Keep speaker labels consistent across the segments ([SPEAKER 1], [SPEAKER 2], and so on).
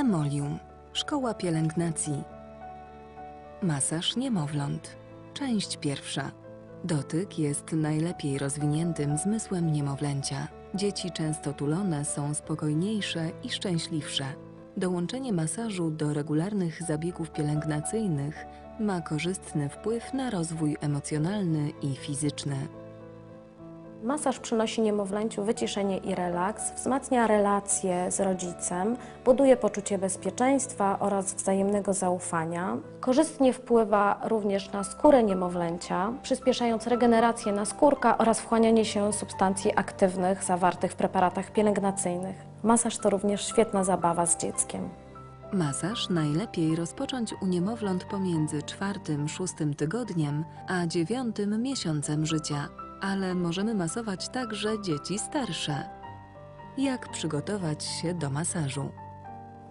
[SPEAKER 1] Emolium. Szkoła pielęgnacji. Masaż niemowląt. Część pierwsza. Dotyk jest najlepiej rozwiniętym zmysłem niemowlęcia. Dzieci często tulone są spokojniejsze i szczęśliwsze. Dołączenie masażu do regularnych zabiegów pielęgnacyjnych ma korzystny wpływ na rozwój emocjonalny i fizyczny.
[SPEAKER 2] Masaż przynosi niemowlęciu wyciszenie i relaks, wzmacnia relacje z rodzicem, buduje poczucie bezpieczeństwa oraz wzajemnego zaufania. Korzystnie wpływa również na skórę niemowlęcia, przyspieszając regenerację naskórka oraz wchłanianie się substancji aktywnych zawartych w preparatach pielęgnacyjnych. Masaż to również świetna zabawa z dzieckiem.
[SPEAKER 1] Masaż najlepiej rozpocząć u niemowląt pomiędzy czwartym, szóstym tygodniem a dziewiątym miesiącem życia, ale możemy masować także dzieci starsze. Jak przygotować się do masażu?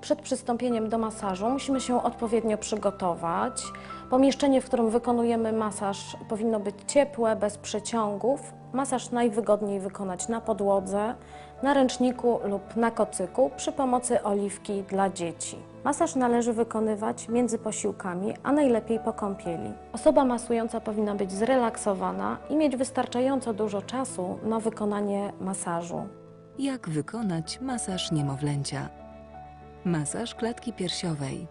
[SPEAKER 2] Przed przystąpieniem do masażu musimy się odpowiednio przygotować. Pomieszczenie, w którym wykonujemy masaż, powinno być ciepłe, bez przeciągów. Masaż najwygodniej wykonać na podłodze, na ręczniku lub na kocyku przy pomocy oliwki dla dzieci. Masaż należy wykonywać między posiłkami, a najlepiej po kąpieli. Osoba masująca powinna być zrelaksowana i mieć wystarczająco dużo czasu na wykonanie masażu.
[SPEAKER 1] Jak wykonać masaż niemowlęcia? Masaż klatki piersiowej.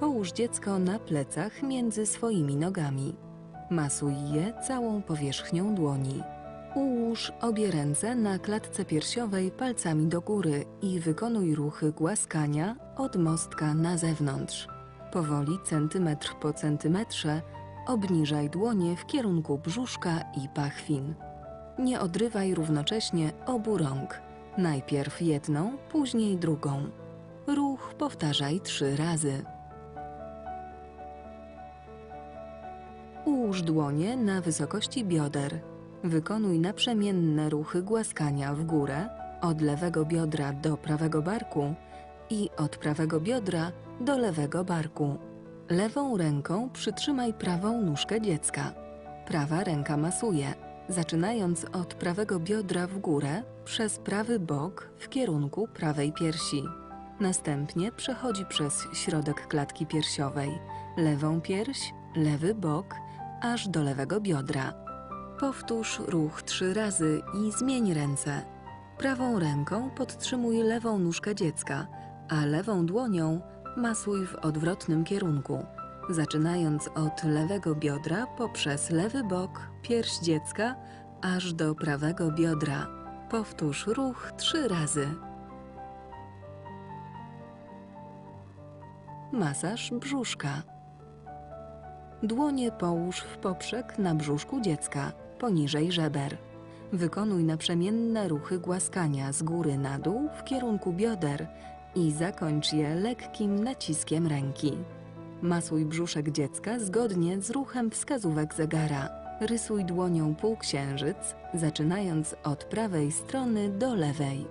[SPEAKER 1] Połóż dziecko na plecach między swoimi nogami. Masuj je całą powierzchnią dłoni. Ułóż obie ręce na klatce piersiowej palcami do góry i wykonuj ruchy głaskania od mostka na zewnątrz. Powoli, centymetr po centymetrze, obniżaj dłonie w kierunku brzuszka i pachwin. Nie odrywaj równocześnie obu rąk. Najpierw jedną, później drugą. Ruch powtarzaj trzy razy. Ułóż dłonie na wysokości bioder. Wykonuj naprzemienne ruchy głaskania w górę, od lewego biodra do prawego barku i od prawego biodra do lewego barku. Lewą ręką przytrzymaj prawą nóżkę dziecka. Prawa ręka masuje, zaczynając od prawego biodra w górę przez prawy bok w kierunku prawej piersi. Następnie przechodzi przez środek klatki piersiowej, lewą pierś, lewy bok, aż do lewego biodra. Powtórz ruch trzy razy i zmień ręce. Prawą ręką podtrzymuj lewą nóżkę dziecka, a lewą dłonią masuj w odwrotnym kierunku, zaczynając od lewego biodra poprzez lewy bok, pierś dziecka, aż do prawego biodra. Powtórz ruch trzy razy. Masaż brzuszka. Dłonie połóż w poprzek na brzuszku dziecka, poniżej żeber. Wykonuj naprzemienne ruchy głaskania z góry na dół w kierunku bioder i zakończ je lekkim naciskiem ręki. Masuj brzuszek dziecka zgodnie z ruchem wskazówek zegara. Rysuj dłonią półksiężyc, zaczynając od prawej strony do lewej.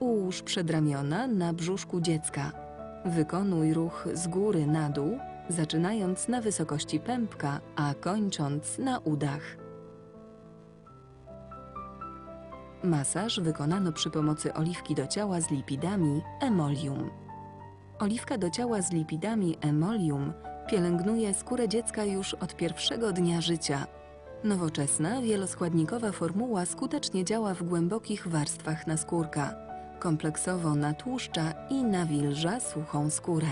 [SPEAKER 1] Ułóż przedramiona na brzuszku dziecka. Wykonuj ruch z góry na dół, zaczynając na wysokości pępka, a kończąc na udach. Masaż wykonano przy pomocy oliwki do ciała z lipidami Emolium. Oliwka do ciała z lipidami Emolium pielęgnuje skórę dziecka już od pierwszego dnia życia. Nowoczesna, wieloskładnikowa formuła skutecznie działa w głębokich warstwach naskórka. Kompleksowo natłuszcza i nawilża suchą skórę.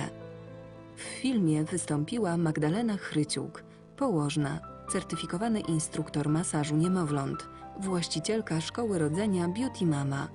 [SPEAKER 1] W filmie wystąpiła Magdalena Chryciuk, położna, certyfikowany instruktor masażu niemowląt, właścicielka szkoły rodzenia Beauty Mama.